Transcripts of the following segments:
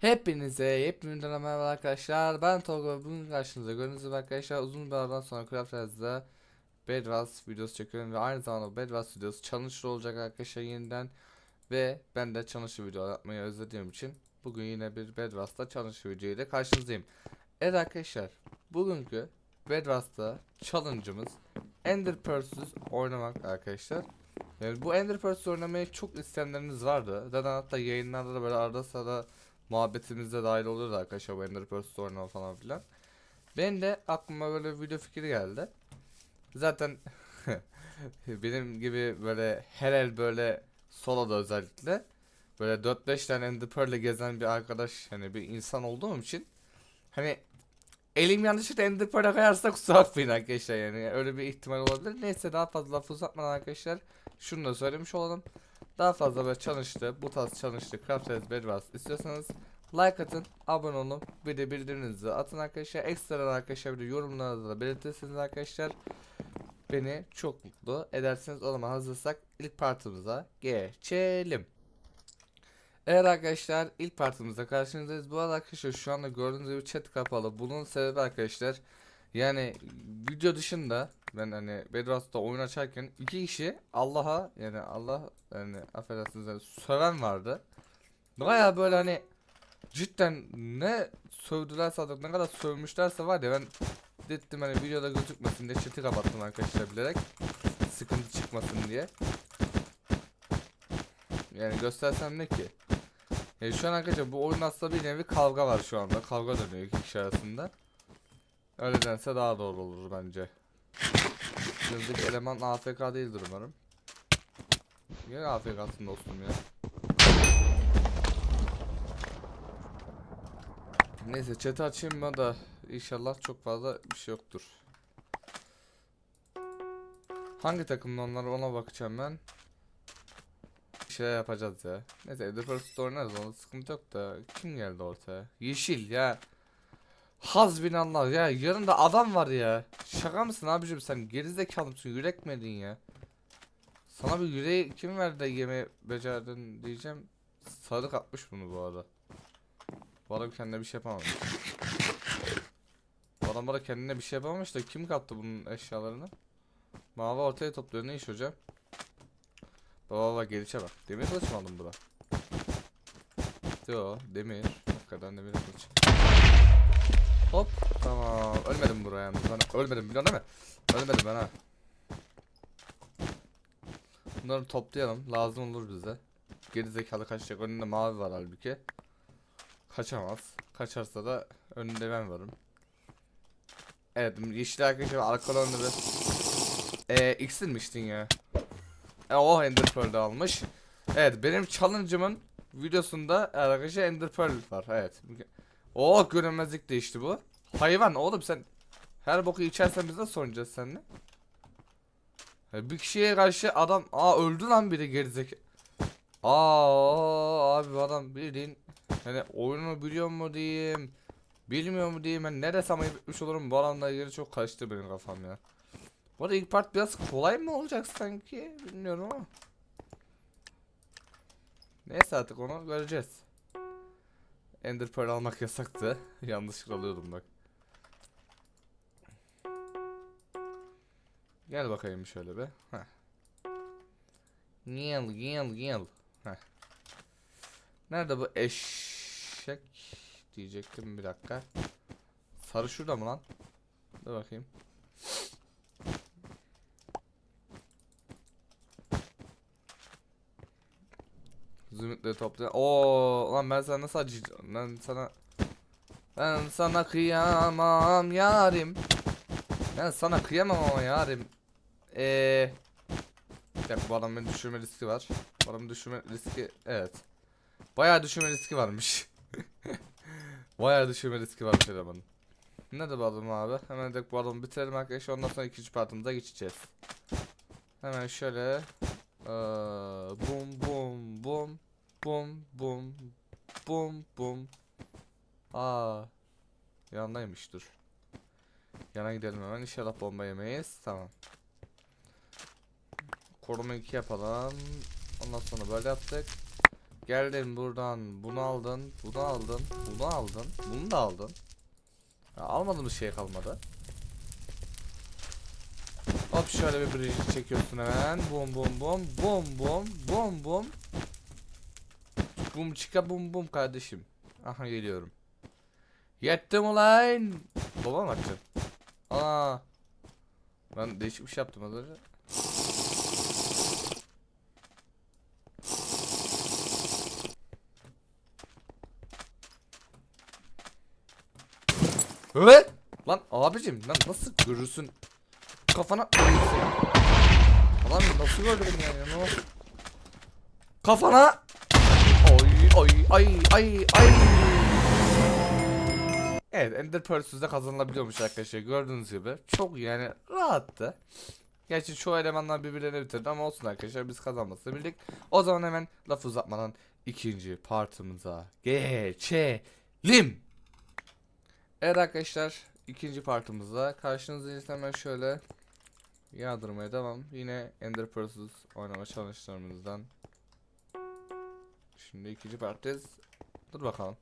Hepinize hepinizden merhaba arkadaşlar. Ben Tolga. Bugün karşınızda gördüğünüz arkadaşlar uzun bir aradan sonra Craftraz'da Bedwars videosu çekiyorum ve aynı zamanda Bedwars videosu challenge'lı olacak arkadaşlar yeniden ve ben de challenge video yapmayı özlediğim için bugün yine bir Bedwars'ta challenge video ile karşınızdayım. Evet arkadaşlar bugünkü Bedwars'ta challenge'ımız Ender Pearl'süz oynamak arkadaşlar. Yani bu Ender Pearls oynamayı çok isteyenleriniz vardı. Zaten hatta yayınlarda da böyle arada sırada muhabbetimizde dahil oluyordu arkadaşlar bu Ender Pearls oynama falan filan. Ben de aklıma böyle bir video fikri geldi. Zaten benim gibi böyle her el böyle soloda özellikle böyle 4-5 tane Ender Pearl'le gezen bir arkadaş hani bir insan olduğum için hani elim yanlışlıkla Ender Pearl'e kayarsa kusura bakmayın arkadaşlar yani öyle bir ihtimal olabilir. Neyse daha fazla laf uzatmadan arkadaşlar şunu da söylemiş olalım. Daha fazla böyle challenge'lı, bu tarz challenge'lı Craft Tales Bedwars istiyorsanız like atın, abone olun, bir de bildirimlerinizi atın arkadaşlar. Ekstra arkadaşlar bir de yorumlarınızı da belirtirsiniz arkadaşlar. Beni çok mutlu edersiniz. O zaman hazırsak ilk partımıza geçelim. Evet arkadaşlar ilk partımızda karşınızdayız. Bu arada arkadaşlar şu anda gördüğünüz gibi chat kapalı. Bunun sebebi arkadaşlar yani video dışında ben hani Bedwars'ta oyun açarken iki kişi Allah'a yani Allah yani affedersiniz yani söven vardı. Baya böyle hani cidden ne sövdülerse artık ne kadar sövmüşlerse var ya ben dedim hani videoda gözükmesin diye chat'i kapattım arkadaşlar bilerek sıkıntı çıkmasın diye. Yani göstersem ne ki? Yani şu an arkadaşlar bu oyun aslında bir nevi kavga var şu anda. Kavga dönüyor iki kişi arasında. Öyle dense daha doğru olur bence. Yıldaki eleman AFK değildir umarım. Niye AFK'sın dostum ya? Neyse chat'i açayım mı da inşallah çok fazla bir şey yoktur. Hangi takımda onlar ona bakacağım ben. Bir şeyler yapacağız ya. Neyse Pearls'da oynarız onda sıkıntı yok da. Kim geldi ortaya? Yeşil ya. Hazbinallah ya yanında adam var ya. Şaka mısın abicim sen gerizekalı mısın yürek mi ya? Sana bir yüreği kim verdi yeme becerdin diyeceğim. Sadık atmış bunu bu arada. Bu adam kendine bir şey yapamamış. Bu adam bana kendine bir şey yapamamış da kim kattı bunun eşyalarını? Mavi ortaya topluyor ne iş hocam? Baba baba gelişe bak. Demir kılıç mı aldın bura? Yo demir. Hakikaten demir kılıç. Hop tamam ölmedim buraya yalnız ben ölmedim biliyorsun değil mi? Ölmedim ben ha. Bunları toplayalım lazım olur bize. Geri zekalı kaçacak önünde mavi var halbuki. Kaçamaz. Kaçarsa da önünde ben varım. Evet yeşil arkadaşlar arkalı önünde Eee X'inmiştin ya. E, o Ender Pearl de almış. Evet benim challenge'ımın videosunda arkadaşlar Ender Pearl var evet. O görünmezlik değişti bu. Hayvan oğlum sen her boku içersen biz nasıl oynayacağız seninle? Bir kişiye karşı adam aa öldü lan biri gerizek. Aa abi adam bildiğin hani oyunu biliyor mu diyeyim bilmiyor mu diyeyim ben ne desem ayıp olurum bu adamla ilgili çok karıştı benim kafam ya. Bu arada ilk part biraz kolay mı olacak sanki bilmiyorum ama. Neyse artık onu göreceğiz. Ender Pearl almak yasaktı. Yanlışlıkla alıyordum bak. Gel bakayım şöyle be. Heh. Gel gel gel. Heh. Nerede bu eşek diyecektim bir dakika. Sarı şurada mı lan? Dur bakayım. Zümrütleri topla. Oo lan ben sana nasıl acıyacağım? Ben sana ben sana kıyamam yarim. Ben sana kıyamam ama yarim. Eee dakika bu adamın düşürme riski var. Bu adamın düşürme riski evet. Bayağı düşürme riski varmış. Bayağı düşürme riski varmış adamın. Nerede bu adam abi? Hemen de bu adamı bitirelim arkadaşlar. Ondan sonra ikinci partımıza geçeceğiz. Hemen şöyle. Ee, bum bum bum. Bum bum. Bum bum. Aa. Yanındaymış dur. Yana gidelim hemen. İnşallah bomba yemeyiz. Tamam. Koruma 2 yapalım. Ondan sonra böyle yaptık. Geldin buradan bunu aldın, bunu aldın, bunu aldın, bunu da aldın. Ya, almadığımız şey kalmadı. Hop şöyle bir bridge çekiyorsun hemen. Bum bum bum bum bum bum bum. Bum çıka bum bum kardeşim. Aha geliyorum. Yettim ulan. Baba mı açacaksın? Aa. Ben değişik bir şey yaptım az önce. Evet. Lan abicim lan nasıl görürsün kafana Adam nasıl gördü beni yani oldu? Kafana Ay ay ay ay Evet Ender Pearl'süzde kazanılabiliyormuş arkadaşlar gördüğünüz gibi çok yani rahattı Gerçi çoğu elemanlar birbirlerini bitirdi ama olsun arkadaşlar biz kazanmasını bildik O zaman hemen laf uzatmadan ikinci partımıza geçelim Evet arkadaşlar ikinci partımızda karşınızdayız hemen şöyle yağdırmaya devam. Yine Ender Pearl'suz oynama challenge'larımızdan. Şimdi ikinci parttayız. Dur bakalım.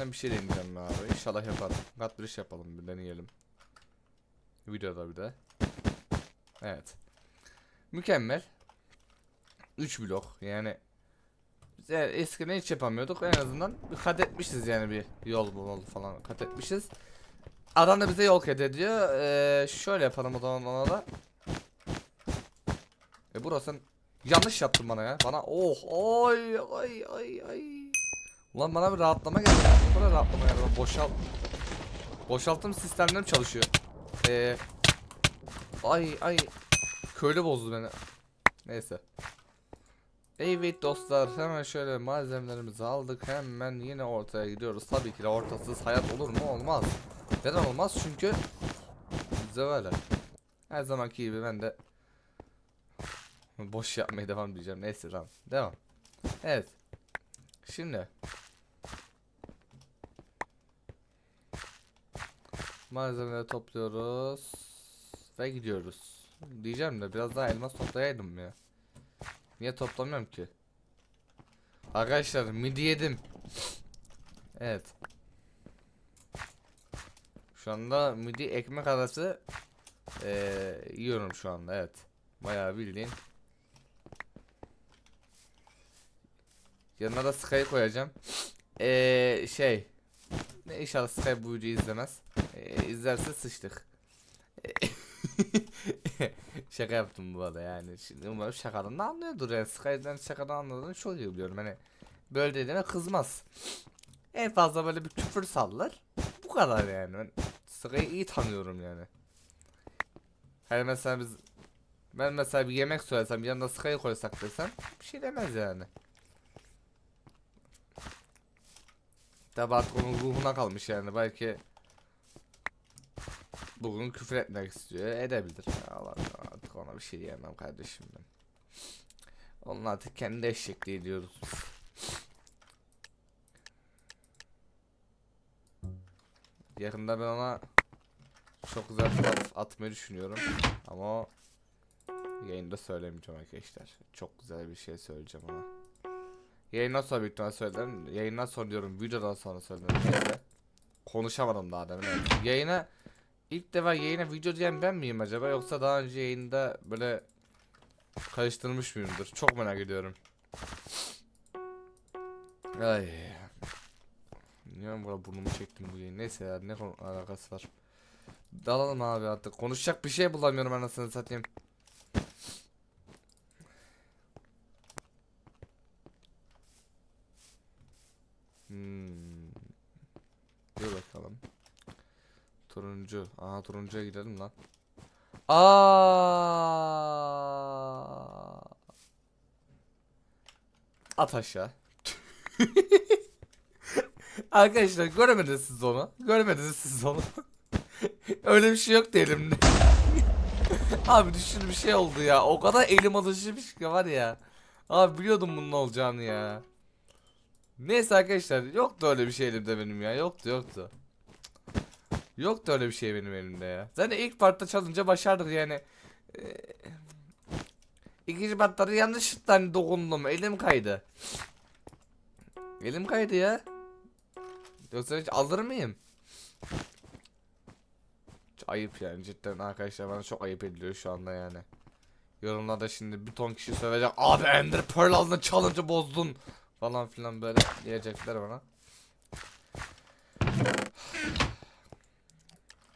Ben bir şey deneyeceğim abi. İnşallah yaparım. Kat bir iş yapalım bir deneyelim. Videoda bir de. Evet. Mükemmel. 3 blok yani biz e- eskiden hiç yapamıyorduk en azından kat etmişiz yani bir yol bu yol falan kat etmişiz. Adam da bize yol kat ediyor. Ee, şöyle yapalım o zaman ona da. E burası yanlış yaptın bana ya. Bana oh oy ay ay ay. Ulan bana bir rahatlama geldi. Kadar rahatlama geldi. Boşalt. Boşaltım sistemlerim çalışıyor. Ee, ay ay. Köylü bozdu beni. Neyse. Evet dostlar hemen şöyle malzemelerimizi aldık hemen yine ortaya gidiyoruz tabii ki de ortasız hayat olur mu olmaz neden olmaz çünkü bize böyle her zamanki gibi ben de boş yapmaya devam diyeceğim neyse tamam devam evet şimdi malzemeleri topluyoruz ve gidiyoruz diyeceğim de biraz daha elmas toplayaydım ya Niye toplamıyorum ki? Arkadaşlar midi yedim. Evet. Şu anda midi ekmek arası eee, yiyorum şu anda evet. Bayağı bildiğin. Yanına da Sky'ı koyacağım. Eee şey. Ne inşallah Sky bu videoyu izlemez. Eee izlerse sıçtık. Şaka yaptım bu arada yani. Şimdi umarım şakadan da anlıyordur yani. Sky'den şakadan anladığını çok iyi biliyorum. Hani böyle dediğine kızmaz. En fazla böyle bir küfür sallar. Bu kadar yani. Ben Sky'ı iyi tanıyorum yani. Hani mesela biz ben mesela bir yemek söylesem yanında Sky'ı koysak desem bir şey demez yani. Tabi artık onun ruhuna kalmış yani belki Bugün küfür etmek istiyor. Edebilir. Allah artık ona bir şey diyemem kardeşim ben. Onun artık kendi eşekliği diyoruz. Yakında ben ona çok güzel bir laf atmayı düşünüyorum. Ama yayında söylemeyeceğim arkadaşlar. Çok güzel bir şey söyleyeceğim ona. Yayından sonra büyük ihtimalle söylerim. Yayından sonra diyorum videodan sonra söylerim. Neyse. Konuşamadım daha demin. Evet. Yayına İlk defa yayına video diyen ben miyim acaba yoksa daha önce yayında böyle karıştırmış mıyımdır? Çok merak ediyorum. Ay. Niye ben burada burnumu çektim bu yayın? Neyse ya ne alakası var. Dalalım abi artık. Konuşacak bir şey bulamıyorum anasını satayım. Hmm. Dur bakalım. Turuncu. Aha turuncuya gidelim lan. Aa! At. Arkadaşlar göremediniz onu. Göremediniz onu. Öyle bir şey yok elimde. Abi düşün bir şey oldu ya. O kadar elim alışmış ki var ya. Abi biliyordum bunun olacağını ya. Neyse arkadaşlar yoktu öyle bir şey elimde benim ya. Yoktu yoktu. Yoktu öyle bir şey benim elimde ya. Zaten ilk partta çalınca başardık yani. Ee, İkinci batarya yanlışlıkla hani dokundum. Elim kaydı. Elim kaydı ya. Yoksa hiç alır mıyım? Ayıp yani cidden arkadaşlar bana çok ayıp ediliyor şu anda yani. Yorumlarda şimdi bir ton kişi söyleyecek abi Ender Pearl aldın challenge'ı bozdun falan filan böyle diyecekler bana.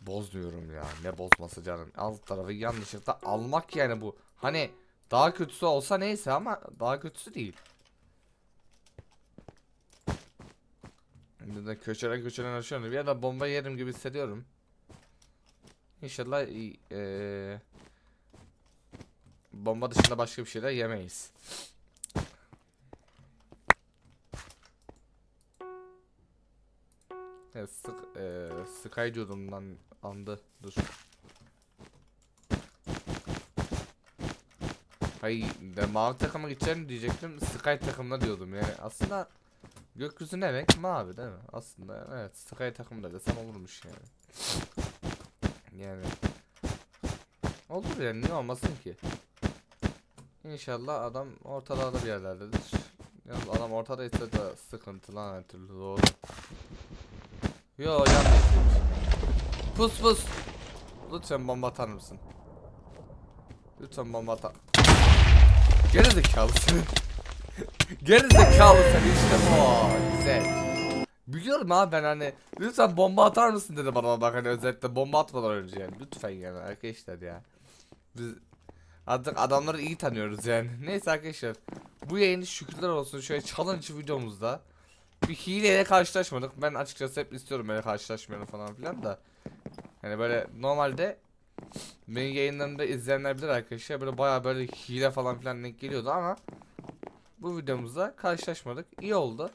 Bozmuyorum ya ne bozması canım alt tarafı yanlışlıkla almak yani bu hani daha kötüsü olsa neyse ama daha kötüsü değil. Şimdi de köşeden köşeden aşıyorum bir yerde bomba yerim gibi hissediyorum. İnşallah eee, bomba dışında başka bir şeyler yemeyiz. Evet, sık, eee Sky diyordum andı. Dur. Hayır, de mavi takıma gideceğim diyecektim. Sky takımına diyordum yani. Aslında gökyüzü ne renk? Mavi değil mi? Aslında evet Sky takımda desem olurmuş yani. Yani olur yani niye olmasın ki? İnşallah adam ortalarda bir yerlerdedir. Yalnız adam ortadaysa da sıkıntı lan her türlü doğru. Yo yanlış. Pus pus. Lütfen bomba atar mısın? Lütfen bomba atar. Geri zekalı sen. Geri zekalı sen işte bu. Güzel. Biliyorum abi ben hani lütfen bomba atar mısın dedi bana bak hani özellikle bomba atmadan önce yani lütfen yani arkadaşlar ya. Biz artık adamları iyi tanıyoruz yani. Neyse arkadaşlar bu yayını şükürler olsun şöyle challenge videomuzda bir hileyle karşılaşmadık. Ben açıkçası hep istiyorum böyle karşılaşmayalım falan filan da. Hani böyle normalde benim yayınlarımda izleyenler bilir arkadaşlar böyle baya böyle hile falan filan denk geliyordu ama bu videomuzda karşılaşmadık. İyi oldu.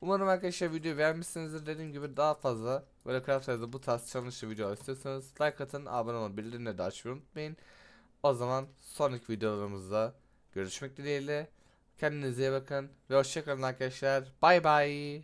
Umarım arkadaşlar videoyu beğenmişsinizdir. Dediğim gibi daha fazla böyle Craft'ta bu tarz challenge'lı videolar istiyorsanız like atın, abone olun, bildirimleri de açmayı unutmayın. O zaman sonraki videolarımızda görüşmek dileğiyle. Kendinize iyi bakın ve hoşçakalın arkadaşlar. Bay bay.